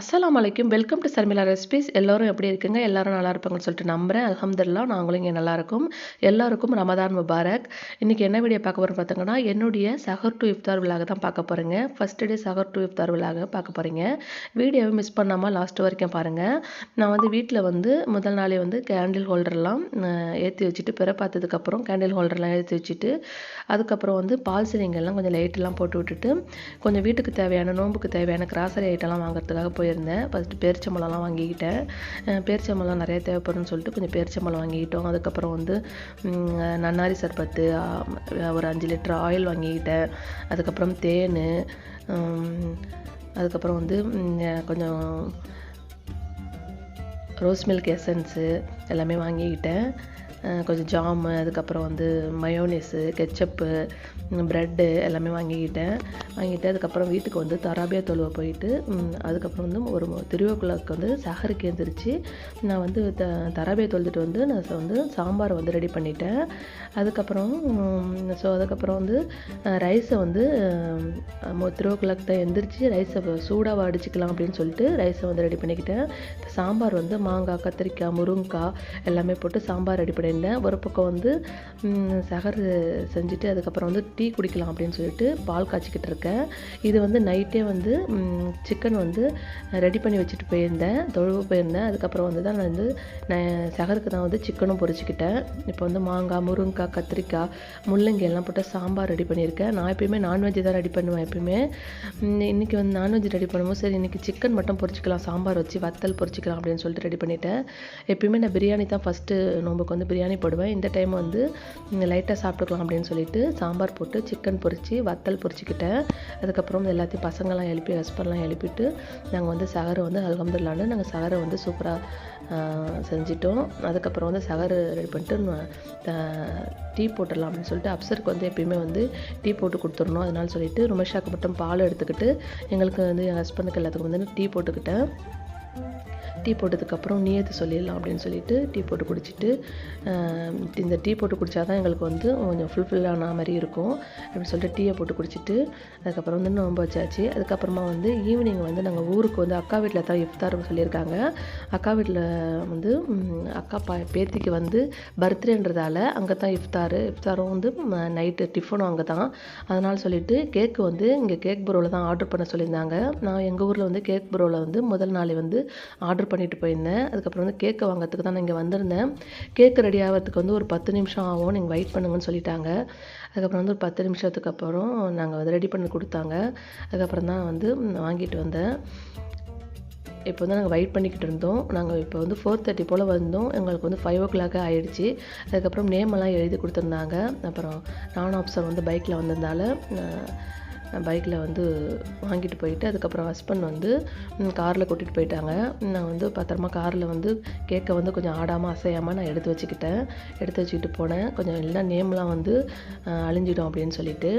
அஸ்லாம் வலைக்கும் welcome to Sharmila recipes. எல்லோரும் எப்படி இருக்குங்க? எல்லாரும் நல்லா இருப்பாங்கன்னு சொல்லிட்டு நம்புறேன். அலமதுல்லா நாங்களும் இங்கே நல்லா இருக்கும். எல்லாருக்கும் ரமதான் முபாரக். இன்றைக்கி என்ன வீடியோ பார்க்க போகிறோம் பார்த்தீங்கன்னா என்னுடைய சஹர் டு இஃப்தார் விழாக தான் பார்க்க போகிறேங்க ஃபர்ஸ்ட் டே சஹர் டு இஃப்தார் விழாக பார்க்க போகிறீங்க வீடியோவை மிஸ் பண்ணாமல் லாஸ்ட் வரைக்கும் பாருங்கள் நான் வந்து வீட்டில் வந்து முதல் நாளே வந்து கேண்டில் ஹோல்டர்லாம் ஏற்றி வச்சுட்டு பிற பார்த்ததுக்கப்புறம் கேண்டில் ஹோல்டர்லாம் ஏற்றி வச்சுட்டு அதுக்கப்புறம் வந்து பால் சிலிங்கெல்லாம் கொஞ்சம் லைட்டெல்லாம் போட்டு விட்டுட்டு கொஞ்சம் வீட்டுக்கு தேவையான நோம்புக்கு தேவையான கிராசரி ஐட்டம்லாம் வாங்குறதுக்காக போய் போயிருந்தேன். ஃபஸ்ட்டு பேரிச்சம்பழம்லாம் வாங்கிக்கிட்டேன். பேரிச்சம்பழம் நிறைய தேவைப்படும்னு சொல்லிட்டு கொஞ்சம் பேரிச்சம்பழம் வாங்கிக்கிட்டோம். அதுக்கப்புறம் வந்து நன்னாரி சர்பத்து ஒரு அஞ்சு லிட்டர் ஆயில் வாங்கிக்கிட்டேன். அதுக்கப்புறம் தேன் அதுக்கப்புறம் வந்து கொஞ்சம் ரோஸ் மில்க் எசன்ஸு எல்லாமே வாங்கிக்கிட்டேன். கொஞ்சம் ஜாமு அதுக்கப்புறம் வந்து மயோனிஸு கெச்சப்பு ப்ரெட்டு எல்லாமே வாங்கிக்கிட்டேன். வாங்கிட்டு அதுக்கப்புறம் வீட்டுக்கு வந்து தராபியா தொழுவ போயிட்டு அதுக்கப்புறம் வந்து ஒரு திருவிழாக்கு வந்து சஹருக்கு எழுந்திரிச்சு நான் வந்து த தராபியா தொழுதுட்டு வந்து நான் வந்து சாம்பார் வந்து ரெடி பண்ணிட்டேன். அதுக்கப்புறம் ஸோ அதுக்கப்புறம் வந்து ரைஸை வந்து திருவிழாக்கு தான் எந்திரிச்சு ரைஸை சூடாக அடிச்சுக்கலாம் அப்படின்னு சொல்லிட்டு ரைஸை வந்து ரெடி பண்ணிக்கிட்டேன். சாம்பார் வந்து மாங்காய் கத்திரிக்காய் முருங்கைக்காய் எல்லாமே போட்டு சாம்பார் ரெடி பண்ணியிருந்தேன் ஒரு பக்கம் வந்து சகர் செஞ்சுட்டு அதுக்கப்புறம் வந்து டீ குடிக்கலாம் அப்படின்னு சொல்லிட்டு பால் காய்ச்சிக்கிட்டு இருக்கேன். இது வந்து நைட்டே வந்து சிக்கன் வந்து ரெடி பண்ணி வச்சுட்டு போயிருந்தேன் தொழுவு போயிருந்தேன். அதுக்கப்புறம் வந்து தான் நான் வந்து நான் சகருக்கு தான் வந்து சிக்கனும் பொறிச்சிக்கிட்டேன் இப்போ வந்து மாங்காய் முருங்கைக்காய் கத்திரிக்காய் முள்ளங்கி எல்லாம் போட்டு சாம்பார் ரெடி பண்ணியிருக்கேன். நான் எப்பயுமே நான்வெஜ் தான் ரெடி பண்ணுவேன் எப்பயுமே. இன்றைக்கி வந்து நான்வெஜ் ரெடி பண்ணும்போது சரி இன்றைக்கி சிக்கன் மட்டும் பொரிச்சிக்கலாம் சாம்பார் வச்சு வத்தல் பொரிச்சிக்கலாம் அப்படின்னு சொல்லிட்டு ரெடி பண்ணிட்டேன். எப்பயுமே நான் பிரியாணி தான் ஃபஸ்ட்டு நோம்புக்கு வந்து பிரியாணி பிரியாணி போடுவேன். இந்த டைம் வந்து லைட்டாக சாப்பிட்டுக்கலாம் அப்படின்னு சொல்லிட்டு சாம்பார் போட்டு சிக்கன் பொரித்து வத்தல் பொரிச்சிக்கிட்டேன். அதுக்கப்புறம் வந்து எல்லாத்தையும் பசங்கள்லாம் எழுப்பி ஹஸ்பண்ட்லாம் எழுப்பிட்டு நாங்கள் வந்து சகரை வந்து அல்ஹம்துலில்லாஹ்னு நாங்கள் சகரை வந்து சூப்பராக செஞ்சிட்டோம். அதுக்கப்புறம் வந்து சகரு ரெடி பண்ணிட்டு டீ போட்டுடலாம் அப்படின்னு சொல்லிட்டு அப்சருக்கு வந்து எப்பயுமே வந்து டீ போட்டு கொடுத்துடணும். அதனால சொல்லிட்டு ருமேஷாக்கு மட்டும் பால் எடுத்துக்கிட்டு எங்களுக்கு வந்து என் ஹஸ்பண்டுக்கு எல்லாத்துக்கும் வந்து டீ போட்டுக்கிட்டேன். டீ போட்டதுக்கப்புறம் நீயத்து சொல்லிடலாம் அப்படின்னு சொல்லிட்டு டீ போட்டு குடிச்சிட்டு இந்த டீ போட்டு குடித்தா தான் எங்களுக்கு வந்து கொஞ்சம் ஃபுல்ஃபில்லான மாதிரி இருக்கும் அப்படின்னு சொல்லிட்டு டீயை போட்டு குடிச்சிட்டு அதுக்கப்புறம் வந்து நோன்பு வச்சாச்சு. அதுக்கப்புறமா வந்து ஈவினிங் வந்து நாங்கள் ஊருக்கு வந்து அக்கா வீட்டில் தான் இஃப்தார் சொல்லியிருக்காங்க. அக்கா வீட்டில் வந்து அக்கா பா பேத்திக்கு வந்து பர்த்டேன்றதால அங்கே தான் இஃப்தார் இஃப்தாரும் வந்து நைட்டு டிஃபனும் அங்கே தான் அதனால் சொல்லிட்டு கேக்கு வந்து இங்கே கேக் ப்ரோவில் தான் ஆர்டர் பண்ண சொல்லியிருந்தாங்க. நான் எங்கள் ஊரில் வந்து கேக் ப்ரோவில் வந்து முதல் நாளே வந்து ஆர்டர் பண்ணிட்டு போயிருந்தேன். அதுக்கப்புறம் வந்து கேக்கை வாங்குறதுக்கு தான் நான் இங்கே வந்திருந்தேன். கேக்கு ரெடி ஆகிறதுக்கு வந்து ஒரு பத்து நிமிஷம் ஆகும். நீங்கள் வெயிட் பண்ணுங்கன்னு சொல்லிட்டாங்க. அதுக்கப்புறம் வந்து ஒரு பத்து நிமிஷத்துக்கு அப்புறம் நாங்கள் வந்து ரெடி பண்ணி கொடுத்தாங்க. அதுக்கப்புறம் தான் வந்து வாங்கிட்டு வந்தேன். இப்போ வந்து நாங்கள் வெயிட் பண்ணிக்கிட்டு இருந்தோம். நாங்கள் இப்போ வந்து ஃபோர் தேர்ட்டி போல் வந்தோம். எங்களுக்கு வந்து ஃபைவ் ஓ கிளாக் ஆகிடுச்சு அதுக்கப்புறம் நேம் எல்லாம் எழுதி கொடுத்துருந்தாங்க. அப்புறம் நான் ஆப்சர் வந்து பைக்கில் வந்ததுனால பைக்கில் வந்து வாங்கிட்டு போயிட்டு அதுக்கப்புறம் ஹஸ்பண்ட் வந்து காரில் கூட்டிகிட்டு போயிட்டாங்க. நான் வந்து பத்திரமா காரில் வந்து கேக்கை வந்து கொஞ்சம் ஆடாமல் அசையாமல் நான் எடுத்து வச்சுக்கிட்டேன். எடுத்து வச்சுக்கிட்டு போனேன். கொஞ்சம் எல்லாம் நேம்லாம் வந்து அழிஞ்சிடும் அப்படின்னு சொல்லிட்டு.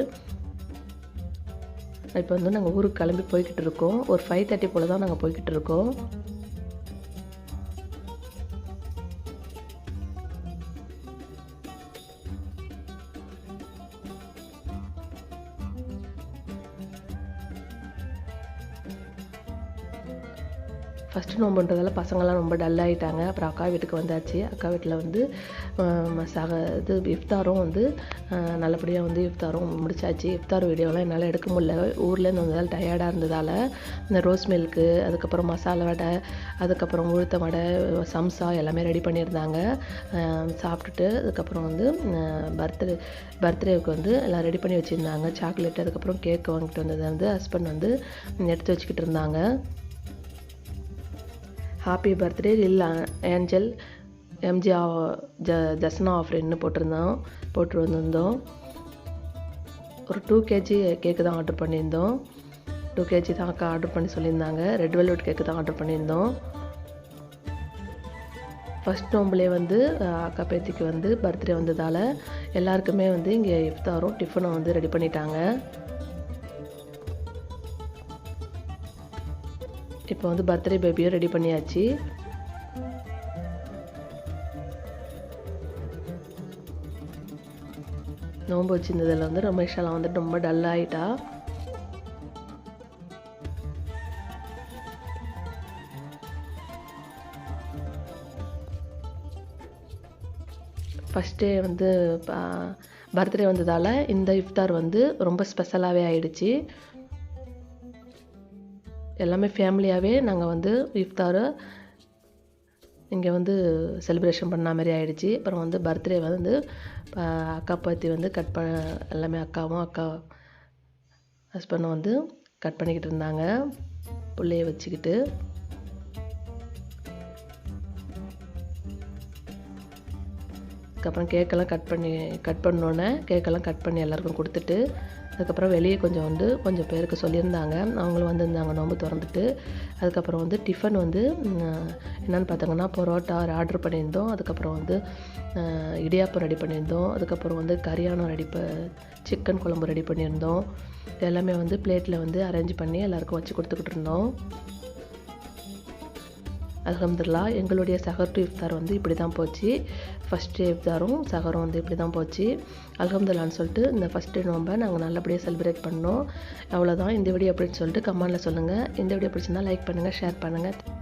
இப்போ வந்து நாங்கள் ஊருக்கு கிளம்பி போய்கிட்டு இருக்கோம். ஒரு ஃபைவ் தேர்ட்டி போல் தான் நாங்கள் போய்கிட்டு இருக்கோம். ஃபஸ்ட்டு நோம்புன்றதால பசங்கள்லாம் ரொம்ப டல் ஆகிட்டாங்க அப்புறம் அக்கா வீட்டுக்கு வந்தாச்சு. அக்கா வீட்டில் வந்து சக இது இஃப்தாரும் வந்து நல்லபடியாக வந்து இஃப்தாரும் முடிச்சாச்சு. இஃப்தார் வீடியோலாம் என்னால் எடுக்க முடியல. ஊர்லேருந்து வந்ததால் டயர்டாக இருந்ததால் இந்த ரோஸ் மில்க்கு அதுக்கப்புறம் மசாலா வடை அதுக்கப்புறம் உளுத்த வடை சம்சா எல்லாமே ரெடி பண்ணியிருந்தாங்க. சாப்பிட்டுட்டு அதுக்கப்புறம் வந்து பர்த்டே பர்த்டேவுக்கு வந்து எல்லாம் ரெடி பண்ணி வச்சுருந்தாங்க. சாக்லேட் அதுக்கப்புறம் கேக் வாங்கிட்டு வந்தது வந்து ஹஸ்பண்ட் வந்து எடுத்து வச்சுக்கிட்டு இருந்தாங்க. ஹாப்பி பர்த்டே லில் ஏஞ்சல் எம்ஜி ஜ ஜஸ்னா ஆஃப்ரின்னு போட்டிருந்தோம். போட்டு வந்திருந்தோம் ஒரு டூ கேஜி கேக்கு தான் ஆர்டர் பண்ணியிருந்தோம். டூ கேஜி தான் அக்கா ஆர்டர் பண்ணி சொல்லியிருந்தாங்க. ரெட் வெல்வெட் கேக்கு தான் ஆர்டர் பண்ணியிருந்தோம். ஃபஸ்ட் நோம்புலே வந்து அக்கா பேத்திக்கு வந்து பர்த்டே வந்ததால் எல்லாருக்குமே வந்து இங்கே இஃப்தாரும் டிஃபனும் வந்து ரெடி பண்ணிட்டாங்க. இப்போ வந்து பர்த்டே பேபியும் ரெடி பண்ணியாச்சு. நோம்பு வச்சிருந்ததில் வந்து ரமேஷாலாம் வந்து ரொம்ப டல் ஆகிட்டா ஃபஸ்ட்டே வந்து பர்த்டே வந்ததால் இந்த இஃப்தார் வந்து ரொம்ப ஸ்பெஷலாகவே ஆயிடுச்சு. எல்லாமே ஃபேமிலியாகவே நாங்கள் வந்து இஃப்தார் இங்கே வந்து செலிப்ரேஷன் பண்ண மாதிரி ஆகிடுச்சி அப்புறம் வந்து பர்த்டே வந்து அக்கா பாத்தி வந்து கட் ப எல்லாமே அக்காவும் அக்கா ஹஸ்பண்டும் வந்து கட் பண்ணிக்கிட்டு இருந்தாங்க. பிள்ளைய வச்சுக்கிட்டு. அதுக்கப்புறம் கேக்கெல்லாம் கட் பண்ணி கட் பண்ணோன்னே கேக்கெல்லாம் கட் பண்ணி எல்லாருக்கும் கொடுத்துட்டு அதுக்கப்புறம் வெளியே கொஞ்சம் வந்து கொஞ்சம் பேருக்கு சொல்லியிருந்தாங்க. அவங்களும் வந்திருந்தாங்க நோம்பு திறந்துட்டு. அதுக்கப்புறம் வந்து டிஃபன் வந்து என்னென்னு பார்த்தாங்கன்னா பரோட்டா ஆர்டர் பண்ணியிருந்தோம். அதுக்கப்புறம் வந்து இடியாப்பம் ரெடி பண்ணியிருந்தோம். அதுக்கப்புறம் வந்து கரியானம் ரெடி ப சிக்கன் குழம்பு ரெடி பண்ணியிருந்தோம். எல்லாமே வந்து பிளேட்டில் வந்து அரேஞ்ச் பண்ணி எல்லாருக்கும் வச்சு கொடுத்துக்கிட்டு இருந்தோம். அலமதுல்லா எங்களுடைய சஹர் டு இஃப்தார் வந்து இப்படி தான் போச்சு. ஃபஸ்ட் டே இஃப்தாரும் சஹரும் வந்து இப்படி தான் போச்சு. அலமதுல்லான்னு சொல்லிட்டு இந்த ஃபஸ்ட் டே நோம்பை நாங்கள் நல்லபடியாக செலிப்ரேட் பண்ணோம். அவ்வளோதான் இந்த வீடியோ அப்படின்னு சொல்லிட்டு கமெண்டில் சொல்லுங்கள் இந்த வீடியோ பிடிச்சிருந்தால் லைக் பண்ணுங்கள் ஷேர் பண்ணுங்கள்